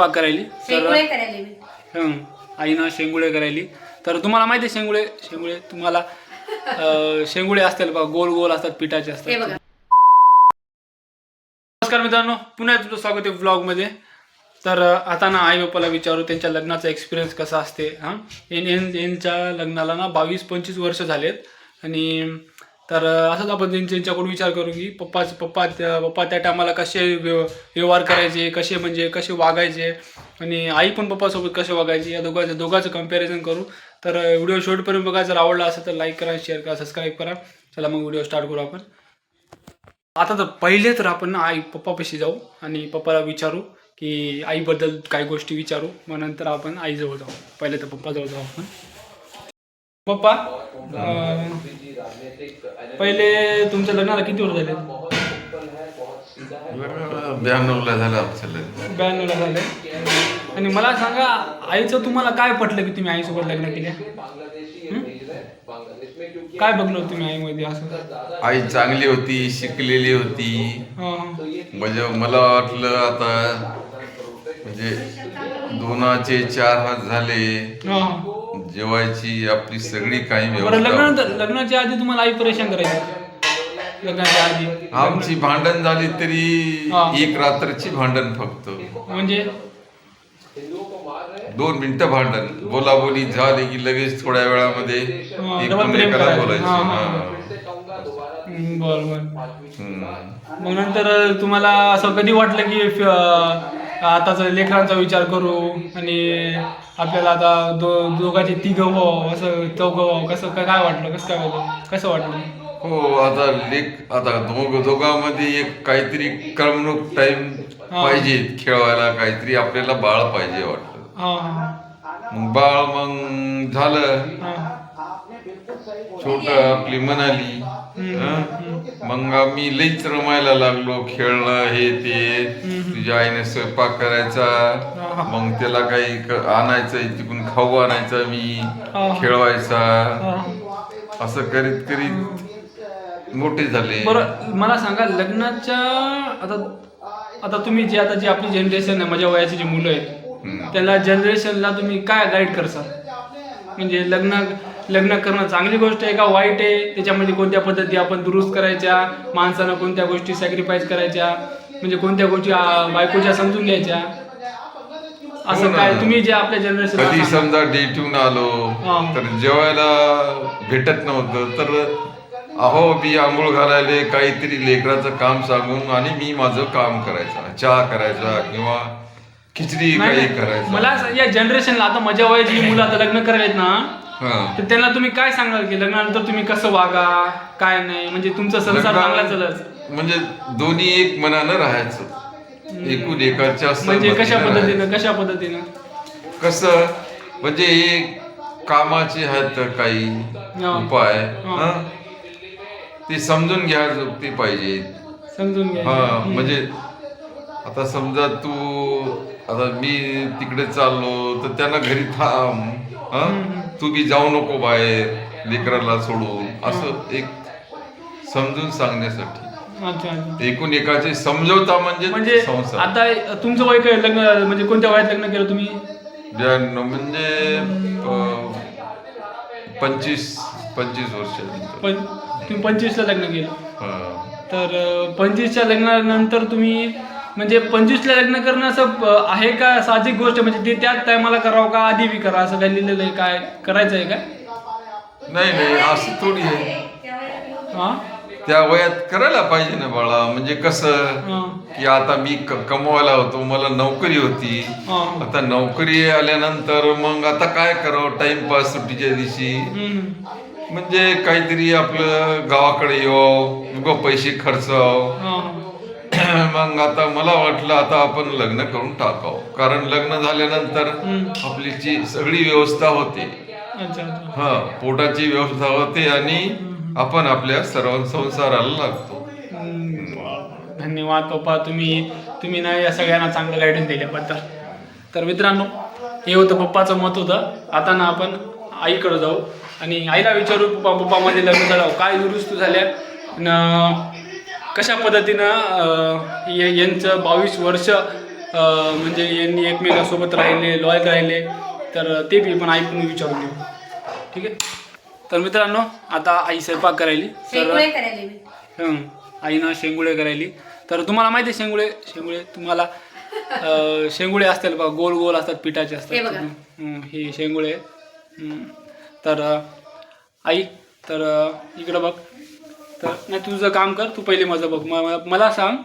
पाक करायली. तर शेंगुळे करायला मी. हं, आईनं शेंगुळे करायली. तर तुम्हाला माहिती आहे शेंगुळे शेंगुळे तुम्हाला अं, शेंगुळे असतील बघा गोल गोल असतात पिठाचे हे असतात बघा. नमस्कार मित्रांनो पुन्हा तुमचं स्वागत आहे व्लॉगमध्ये तर अं, आता ना आई बाप्पाला विचारू त्यांच्या लग्नाचा एक्सपिरियन्स कसा असते हां? यांच्या लग्नाला ना बावीस पंचवीस वर्ष झालेत. आणि तर असंच आपण त्यांच्या त्यांच्याकडून विचार करू की पप्पा पप्पा पप्पा त्या टायमाला कसे व्यव- व्यवहार करायचे कसे म्हणजे कसे वागायचे आणि आई पण पप्पासोबत कसे वागायचे या दोघांचं दोघांचं कंपॅरिझन करू. तर व्हिडिओ शेवटपर्यंत बघा जर आवडला असेल तर लाईक करा शेअर करा सबस्क्राईब करा. चला मग व्हिडिओ स्टार्ट करू आपण. आता तर पहिले तर आपण ना आई पप्पापाशी जाऊ आणि पप्पाला विचारू की आईबद्दल काही गोष्टी विचारू. मग नंतर आपण आईजवळ जाऊ. पहिले तर पप्पाजवळ जाऊ आपण. पप्पा पहिले तुमच्या लग्नाला किती वर्ष झाले? ब्याण्णवला झालं लग्न. ब्याण्णवला झाले. आणि मला सांगा आईचं तुम्हाला काय पटलं की तुम्ही आईसोबत लग्न केले? हं? काय बघलं तुम्ही आईमध्ये असं? आई चांगली होती शिकलेली होती. हं, म्हणजे मला वाटलं आता म्हणजे दोनाचे चार हात झाले. हं. जेवायची आपली सगळी काही बरं व्यवस्था लग्नानंतर लग्नाच्या आधी तुम्हाला आई परेशान करायची? लग्नाच्या आधी? आमची भांडण झाली तरी. एक रात्रची भांडण फक्त. म्हणजे? दोन मिनिटं भांडण. बोलाबोली झाली की लगेच थोड्या वेळामध्ये हा, एक डबल प्रेम एकाला करायचं. बोलायचे हा, हा, हा. हं, बरं बरं. हम्म. मग नंतर तुम्हाला असं कधी वाटलं की आताच लेकरांचा विचार करू आणि आपल्याला आता दो दोघांचे तिघं व्हावं असं चौघं व्हावं कसं काय वाटलं? कसं काय होतं कसं वाटलं? हो आता लेख आता दोघ दोघांमध्ये एक काहीतरी करमणूक टाइम. पाहिजे खेळवायला काहीतरी आपल्याला बाळ पाहिजे वाटतं. हां हां. मग बाळ मग झालं. हां. छोट आपली मनाली हं? मग आम्ही लईच रमायला लागलो खेळणं हे ते. तुझ्या आईने स्वयंपाक करायचा. मग त्याला काही आणायचं तिकडून खाऊ आणायचा मी. खेळवायचा. असं करीत करीत मोठे झाले. बरं मला सांगा लग्नाच्या आता आता तुम्ही जे आता जी आपली जनरेशन आहे माझ्या वयाची जी मुलं आहेत. त्याला जनरेशनला तुम्ही काय गाईड करसाल? म्हणजे लग्न लग्न करणं चांगली गोष्ट आहे का वाईट आहे? त्याच्यामध्ये कोणत्या पद्धती आपण दुरुस्त करायच्या? माणसानं कोणत्या गोष्टी सॅक्रिफाईस करायच्या? म्हणजे कोणत्या गोष्टी बायकोच्या समजून घ्यायच्या? हो असं ना. काय? तुम्ही जे आपल्या जनरेशन कधी समजा डेटून आलो हा. तर जेवायला भेटत नव्हतं तर अहो मी आंघोळ घालायला काहीतरी लेकराचं काम सांगून आणि मी माझं काम करायचं चहा करायचा किंवा खिचडी काही करायचं. मला या जनरेशनला आता माझ्या वयाची जी मुलं आता लग्न करायला ना. हा. तर त्यांना तुम्ही काय सांगाल की लग्नानंतर तुम्ही कसं वागा काय नाही? म्हणजे तुमचा संसार लग्ना- चांगला चालत म्हणजे दोन्ही एक मनानं राहायचं. एकूण एकाच्या म्हणजे कशा सहमतीनं पद्धतीनं कशा पद्धतीनं. कसं? म्हणजे हे कामाचे आहेत काही हा. उपाय. हा. हा? ते समजून घ्या ते पाहिजे. समजून घ्या. हा म्हणजे आता समजा तू आता मी तिकडे चाललो तर त्यांना घरी थांब. हा? तू बी जाऊ नको बाहेर लेकराला सोडून असं एक समजून सांगण्यासाठी. अच्छा अच्छा. एकूण एकाचे समजवता म्हणजे म्हणजे संसार. आता तुमचं वय काय लग्न म्हणजे कोणत्या वयात लग्न केलं तुम्ही? ब्याण्णव म्हणजे अं, पंचवीस पंचवीस वर्षानंतर. पण तुम्ही पंचवीसला लग्न केलं. तर पंचवीसच्या लग्नानंतर तुम्ही म्हणजे पंचवीसला लग्न करणं असं आहे का साहजिक गोष्ट? म्हणजे ते त्याच टायमाला करावं का आधी बी करा? असं काय लिहिलेलं आहे काय? करायचं आहे काय? नाही नाही असं थोडी आहे. हा? त्या वयात करायला पाहिजे ना बाळा. म्हणजे कसं की आता मी कमवायला होतो मला नोकरी होती. आता नोकरी आल्यानंतर मग आता काय करावं? टाइमपास सुट्टीच्या दिवशी. म्हणजे काहीतरी आपलं गावाकडे यावं उगा पैसे खर्चाव हा. मग आता मला वाटलं आता आपण लग्न करून टाकावं. कारण लग्न झाल्यानंतर. आपली जी सगळी व्यवस्था होते हा पोटाची व्यवस्था होते आणि आपण आपल्या सर्व संसाराला लागतो. धन्यवाद पप्पा. तुम्ही तुम्ही ना या सगळ्यांना चांगलं गायडन्स दिल्याबद्दल तर मित्रांनो हे होतं पप्पाचं मत होतं. आता ना आपण आईकडे जाऊ. आणि आईला विचारू पप्पा पप्पा मध्ये लग्न झालं काय दुरुस्त झाल्या? कशा पद्धतीनं यांचं बावीस वर्ष म्हणजे यांनी एकमेकांसोबत राहिले लॉयल राहिले तर ते बी पण ऐकून विचारून घेऊ. ठीक आहे? तर मित्रांनो आता आई स्वयंपाक करायली तर हं, आईनं शेंगुळे करायली. तर तुम्हाला माहिती आहे शेंगुळे? शेंगुळे तुम्हाला शेंगुळे असतील बघा गोल गोल असतात पिठाचे असतात. हे शेंगुळे. तर आई तर इकडं बघ. तर नाही तुझं काम कर तू पहिले माझं बघ. म- मला सांग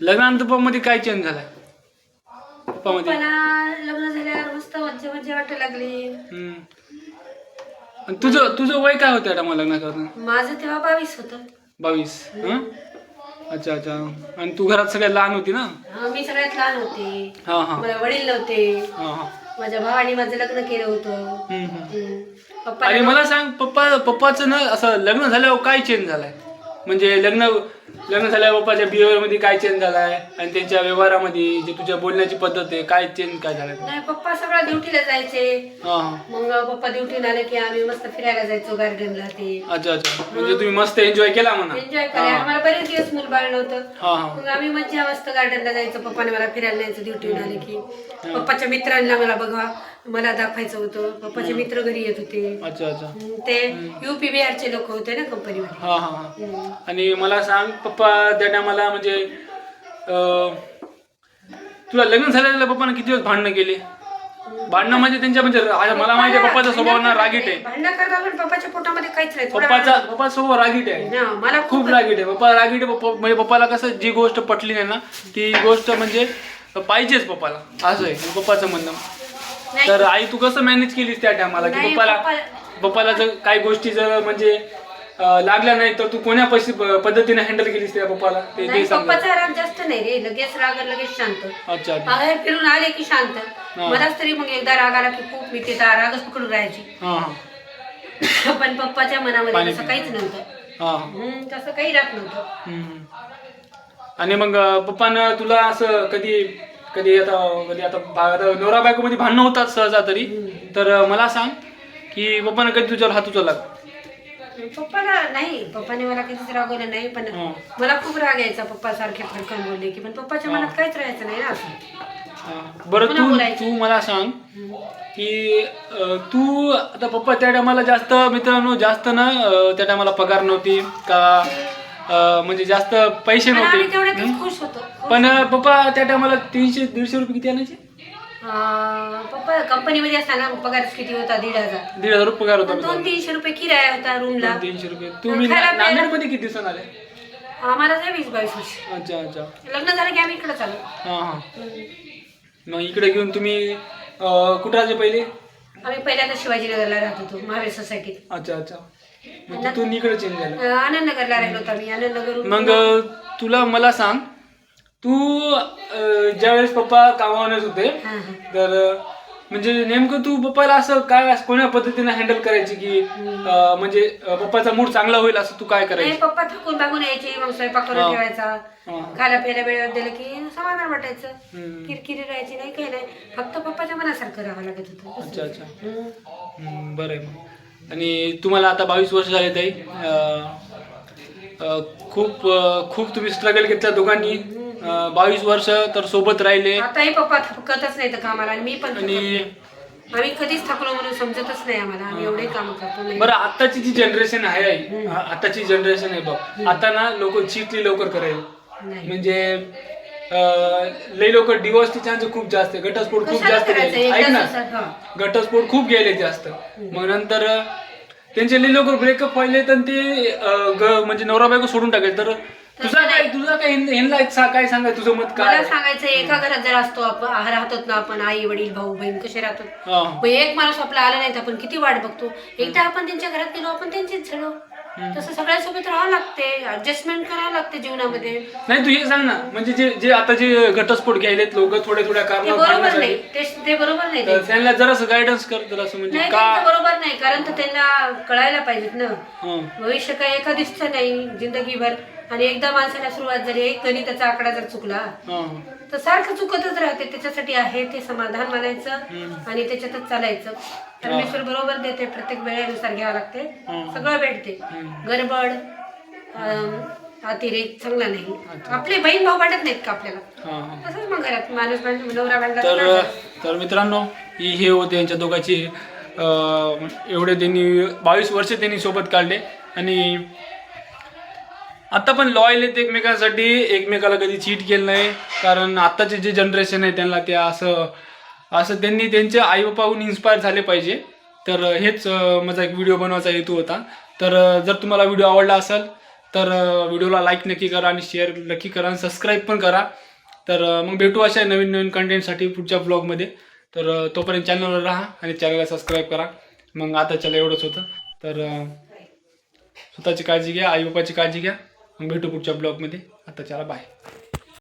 लग्नानंतर पप्पामध्ये काय चेंज झालाय? पप्पामध्ये मला लग्न झाल्यावर मस्त मज्जा मज्जा वाटायला लागली. हं. आणि तुझं तुझं वय काय होतं आता मला लग्न करताना माझं तेव्हा बावीस होतं. बावीस हं? अच्छा अच्छा. आणि तू घरात सगळ्यात लहान होती ना? हा, मी सगळ्यात लहान होते. हा हा. मला वडील नव्हते. हा हा. माझ्या भावाने माझं लग्न केलं होतं. हम्म, हम्म. हम्म. आणि मला सांग पप्पा पप्पाचं ना असं लग्न झाल्यावर काय चेंज झालाय? म्हणजे लग्न लग्न झाल्यावर पप्पाच्या बिहेवियरमध्ये काय चेंज झालाय? आणि त्यांच्या व्यवहारामध्ये जे तुझ्या बोलण्याची पद्धत आहे काय चेंज काय झालाय? नाही पप्पा सगळं ड्युटीला जायचे. हा. हा मग पप्पा ड्युटीला आले की आम्ही मस्त फिरायला जायचो गार्डनला ते. अच्छा अच्छा. म्हणजे तुम्ही मस्त एन्जॉय केला म्हणा. एन्जॉय करायला आम्हाला बरेच दिवस मूल बाळ नव्हतं. हा हा. मग आम्ही मज्जा मस्त गार्डनला जायचो. पप्पाने मला फिरायला न्यायचं ड्युटीवर आले की. पप्पाच्या मित्रांना मला बघा मला दाखवायचं होतं. पप्पाचे मित्र घरी येत होते. अच्छा अच्छा. ते युपी बिहारचे लोक होते ना कंपनीमध्ये हा हा हा. आणि मला सांग पप्पा त्या टायमाला म्हणजे अं, तुला लग्न झालेल्या पप्पानं किती दिवस भांडणं केली? भांडणं म्हणजे त्यांच्या म्हणजे मला माहिती आहे पप्पाचा स्वभाव ना रागीट आहे. भांडण करता पण पप्पाच्या पोटामध्ये काहीच नाही थोडा पप्पाचा पप्पाचा स्वभाव रागीट आहे. हा, मला खूप खूप रागीट आहे. पप्पा रागीट आहे पप्पा म्हणजे पप्पाला कसं जी गोष्ट पटली नाही ना ती गोष्ट म्हणजे पाहिजेच पप्पाला. असं आहे पप्पाचं म्हणणं. तर आई तू कसं मॅनेज केलीस त्या टायमाला की नाही, पप्पाला पप्पा- पप्पाला जर काही गोष्टी जर म्हणजे अं, लागल्या नाही तर तू कोण्या पद्धतीने हँडल केलीस त्या पप्पाला? ते नाही ते पप्पाचा राग जास्त नाही रे. लगेच राग लगेच शांत. अच्छा अच्छा. बाहेर फिरून आले की शांत. मलाच तरी मग एकदा राग आला की खूप मी ते ता- रागच पकडून राहायची. हा हा. पण पप्पाच्या मनामध्ये तसं. काहीच नव्हतं. हा हम्म, तसं काही राहत नव्हतं. हम्म. आणि मग अं, पप्पानं तुला असं कधी कधी आता कधी आता आता नवरा बायको मध्ये भांडणं होतात सहजा तरी तर मला सांग की पप्पानं कधी तुझ्यावर हात उचलला का? पप्पाला नाही पप्पाने मला कधीच रागवलं नाही पण हा. मला खूप राग यायचा पप्पा सारखे फडकन बोलले की पण पप्पाच्या मनात काहीच राहायचं नाही ना असं हा. बरं पुन्हा तू बोलायचं. तू मला सांग की अं, तू आता पप्पा त्या टायमाला जास्त मित्रांनो जास्त ना अं, त्या टायमाला पगार नव्हती का अं, म्हणजे जास्त पैसे पण आम्ही नव्हते तेवढ्यातच खुश होतो पण पप्पा त्या टायमाला तीनशे दीडशे रुपये किती आणायचे? अं, पप्पा कंपनीमध्ये असताना पगार किती होता? दीड हजार. दीड हजार रुपये पगार होता पण दोन तीनशे रुपये किराया होता रूमला दोन तीनशे रुपये. तुम्ही खायला प्यायला- नांदेडमध्ये किती दिवसांनी आले? आम्हाला वीस बावीस वर्ष. अच्छा अच्छा. लग्न झालं की आम्ही इकडे चालू. हा हा. मग इकडे घेऊन तुम्ही अं, कुठं राहिले पहिले? आम्ही पहिल्यांदा शिवाजीनगरला राहत होतो महावीर सोसायटीत अच्छा अच्छा. मग तिथून इकडे चेंज झालं. अं, आनंदनगरला राहिलो होतो आम्ही आनंदनगर मग अं, तुला मला सांग तू अं, ज्यावेळेस पप्पा कामावरच होते हा हा. तर अं, म्हणजे नेमकं तू पप्पाला असं काय असं कोण्या पद्धतीने हँडल करायची की अं, म्हणजे अं, पप्पाचा मूड चांगला होईल असं तू काय नाही करायची? पप्पा थकून बागून यायचे मग स्वयंपाक हा. करून ठेवायचा. हा. खायला प्यायला वेळेवर दिलं की समाधान वाटायचं. हम्म. किरकिरी राहायची नाही काही नाही. फक्त पप्पाच्या मनासारखं राहावं लागत होतं. अच्छा अच्छा. हम्म. हम्म, बरं आहे मग. आणि तुम्हाला आता बावीस वर्ष झाले ताई. अं, अं, खूप अं, खूप तुम्ही स्ट्रगल घेतला दोघांनी. अं, बावीस वर्ष तर सोबत राहिले. आताही पप्पा थकतच नाही तर कामाला आणि मी पण थकत आणि नाही. आम्ही कधीच थकलो म्हणून समजतच नाही आम्हाला. आम्ही एवढे काम करतो नाही. बरं आताची जी जनरेशन आहे आई आ- आताची जनरेशन आहे बघ. आता ना लोक चिटली लवकर करेल. नाही. म्हणजे अं, लई लवकर डिवोर्सचे चान्स खूप जास्त आहे. घटस्फोट खूप कशाला जास्त करायचं? गेले ऐक ना. सुसाट- हा. घटस्फोट खूप गेले जास्त. मग नंतर अं, त्यांचे लई लवकर ब्रेकअप व्हायले तर ते अं, ग- म्हणजे नवरा बायको सोडून टाकेल. तर तुझा काय तुझा काय ह्यां- ह्यांना काय सांगाय तुझं मत काय मला सांगायचं एका घरात जर असतो आपण राहतो ना आपण आई वडील भाऊ बहीण कसे राहतो हा. मग एक माणूस आपला आला नाही तर आपण किती वाट बघतो? एकदा आपण त्यांच्या घरात गेलो आपण त्यांचीच झालो. तसं सगळ्यांसोबत राहावं लागते ऍडजस्टमेंट करावं लागते जीवनामध्ये. नाही तू हे सांग ना. म्हणजे जे जे आता जे घटस्फोट घ्यायलेत लोक थोड्या थोड्या ते बरोबर नाही. ते ते बरोबर नाही तर. त्यांना जरासं गायडन्स कर जरासं म्हणजे नाही का त्यांचं बरोबर नाही. कारण तर त्यांना कळायला पाहिजेत ना. हं. भविष्य काय एका दिवसाचं नाही. जिंदगीभर. आणि एकदा माणसाला सुरुवात झाली एक गणिताचा आकडा जर चुकला. तर सारखं चुकतच राहते. त्याच्यासाठी आहे ते समाधान मानायचं आणि त्याच्यातच चालायचं. परमेश्वर बरोबर देते प्रत्येक वेळेनुसार घ्यावं लागते. सगळं भेटते. गडबड अतिरेक चांगला नाही. आपले बहीण भाऊ वाटत नाहीत का आपल्याला? तसंच मग घरात माणूस नवरा तर तर तर मित्रांनो ही हे होते यांच्या दोघांची एवढे त्यांनी बावीस वर्ष त्यांनी सोबत काढले. आणि आता पण लॉयल आहेत एकमेकांसाठी. एकमेकाला कधी चीट केलं नाही. कारण आत्ताचे जे जनरेशन आहे त्यांना ते असं असं त्यांनी त्यांच्या आई बापाहून इन्स्पायर झाले पाहिजे. तर हेच माझा एक व्हिडिओ बनवायचा हेतू होता. तर जर तुम्हाला व्हिडिओ आवडला असेल तर व्हिडिओला लाईक नक्की करा आणि शेअर नक्की करा आणि सबस्क्राईब पण करा. तर मग भेटू अशा नवीन नवीन कंटेंटसाठी पुढच्या ब्लॉगमध्ये तर तोपर्यंत चॅनलवर राहा आणि चॅनलला सबस्क्राईब करा. मग आता चला एवढंच होतं. तर स्वतःची काळजी घ्या आई बापाची काळजी घ्या. भेटू पुढच्या ब्लॉगमध्ये. आता चला बाय